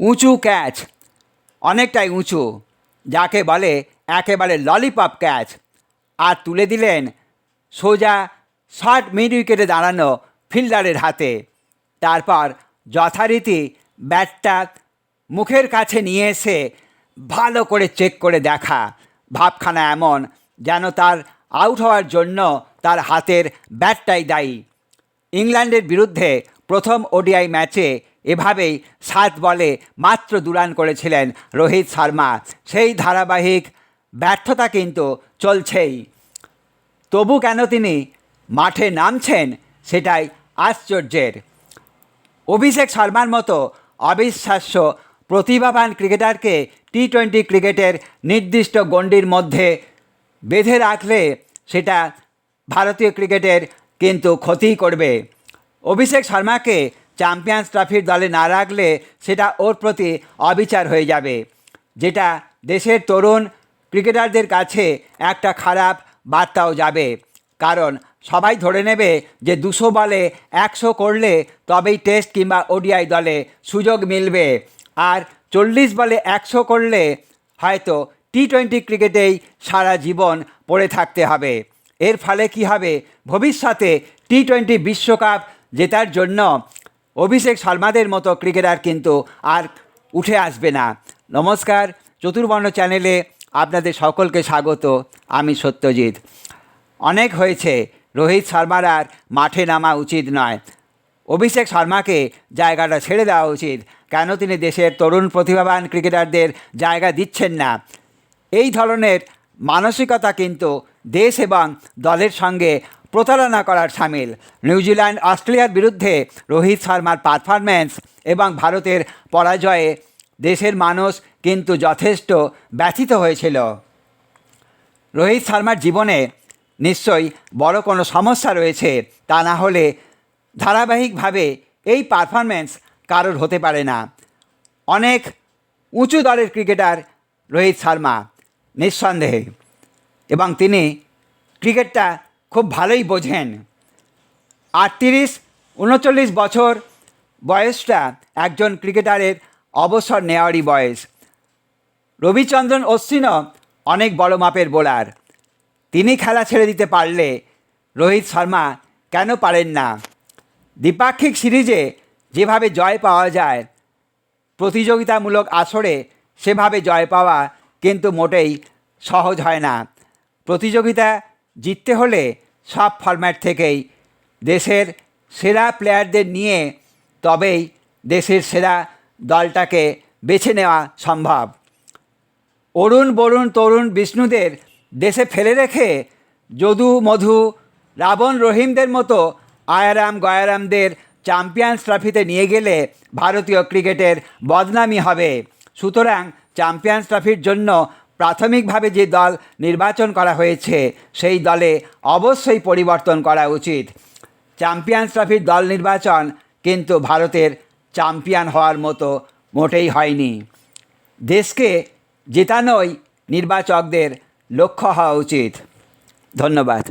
উঁচু ক্যাচ, অনেকটাই উঁচু, যাকে বলে একেবারে ললিপপ ক্যাচ। আর তুলে দিলেন সোজা শর্ট মিড উইকেটে দাঁড়ানো ফিল্ডারের হাতে। তারপর যথারীতি ব্যাটটা মুখের কাছে নিয়ে এসে ভালো করে চেক করে দেখা। ভাবখানা এমন যেন তার আউট হওয়ার জন্য তার হাতের ব্যাটটাই দায়ী। ইংল্যান্ডের বিরুদ্ধে প্রথম ওডিআই ম্যাচে এভাবেই সাত বলে মাত্র দুরান করেছিলেন রোহিত শর্মা। সেই ধারাবাহিক ব্যর্থতা কিন্তু চলছেই। তবু কেন তিনি মাঠে নামছেন সেটাই আশ্চর্যের। অভিষেক শর্মার মতো অবিশ্বাস্য প্রতিভাবান ক্রিকেটারকে টি টোয়েন্টি ক্রিকেটের নির্দিষ্ট গণ্ডির মধ্যে বেঁধে রাখলে সেটা ভারতীয় ক্রিকেটের কিন্তু ক্ষতিই করবে। অভিষেক শর্মাকে চ্যাম্পিয়ন্স ট্রফির দলে না রাখলে সেটা ওর প্রতি অবিচার হয়ে যাবে। যেটা দেশের তরুণ ক্রিকেটারদের কাছে একটা খারাপ বার্তাও যাবে। কারণ সবাই ধরে নেবে যে দুশো বলে একশো করলে তবেই টেস্ট কিংবা ওডিআই দলে সুযোগ মিলবে। আর চল্লিশ বলে একশো করলে হয়তো টি টোয়েন্টি ক্রিকেটেই সারা জীবন পড়ে থাকতে হবে। এর ফলে কি হবে? ভবিষ্যতে টি টোয়েন্টি বিশ্বকাপ জেতার জন্য অভিষেক শর্মাদের মতো ক্রিকেটার কিন্তু আর উঠে আসবে না। নমস্কার, চতুর্বর্ণ চ্যানেলে আপনাদের সকলকে স্বাগত, আমি সত্যজিৎ। অনেক হয়েছে, রোহিত শর্মার আর মাঠে নামা উচিত নয়। অভিষেক শর্মাকে জায়গাটা ছেড়ে দেওয়া উচিত, কেন তিনি দেশের তরুণ প্রতিভাবান ক্রিকেটারদের জায়গা দিচ্ছেন না? এই ধরনের মানসিকতা কিন্তু দেশ এবং দলের সঙ্গে প্রতারণা করার সামিল। নিউজিল্যান্ড, অস্ট্রেলিয়ার বিরুদ্ধে রোহিত শর্মার পারফরম্যান্স এবং ভারতের পরাজয়ে দেশের মানুষ কিন্তু যথেষ্ট ব্যথিত হয়েছিল। রোহিত শর্মার জীবনে নিশ্চয়ই বড় কোনো সমস্যা রয়েছে, তা না হলে ধারাবাহিকভাবে এই পারফরম্যান্স কারোর হতে পারে না। অনেক উঁচু দলের ক্রিকেটার রোহিত শর্মা, নিঃসন্দেহে। এবং তিনি ক্রিকেটটা খুব ভালোই বোঝেন। আটত্রিশ, উনচল্লিশ বছর বয়সটা একজন ক্রিকেটারের অবসর নেওয়ারই বয়স। রবিচন্দ্রন অশ্বিনও অনেক বড় মাপের বোলার। তিনি খেলা ছেড়ে দিতে পারলে রোহিত শর্মা কেন পারেন না? দ্বিপাক্ষিক সিরিজে যেভাবে জয় পাওয়া যায়, প্রতিযোগিতামূলক আসরে সেভাবে জয় পাওয়া কিন্তু মোটেই সহজ হয় না। প্রতিযোগিতা জিততে হলে সব ফরম্যাট থেকেই দেশের সেরা প্লেয়ারদের নিয়ে তবেই দেশের সেরা দলটাকে বেছে নেওয়া সম্ভব। অরুণ, বরুণ, তরুণ, বিষ্ণুদের দেশে ফেলে রেখে যদু, মধু, রাবণ, রহিমদের মতো আয়ারাম, গয়ারামদের চ্যাম্পিয়ন্স ট্রফিতে নিয়ে গেলে ভারতীয় ক্রিকেটের বদনামি হবে। সুতরাং চ্যাম্পিয়ন্স ট্রফির জন্য প্রাথমিকভাবে যে দল নির্বাচন করা হয়েছে, সেই দলে অবশ্যই পরিবর্তন করা উচিত। চ্যাম্পিয়ন্স ট্রফির দল নির্বাচন কিন্তু ভারতের চ্যাম্পিয়ন হওয়ার মতো মোটেই হয়নি। দেশকে জেতানোই নির্বাচকদের লক্ষ্য হওয়া উচিত। ধন্যবাদ।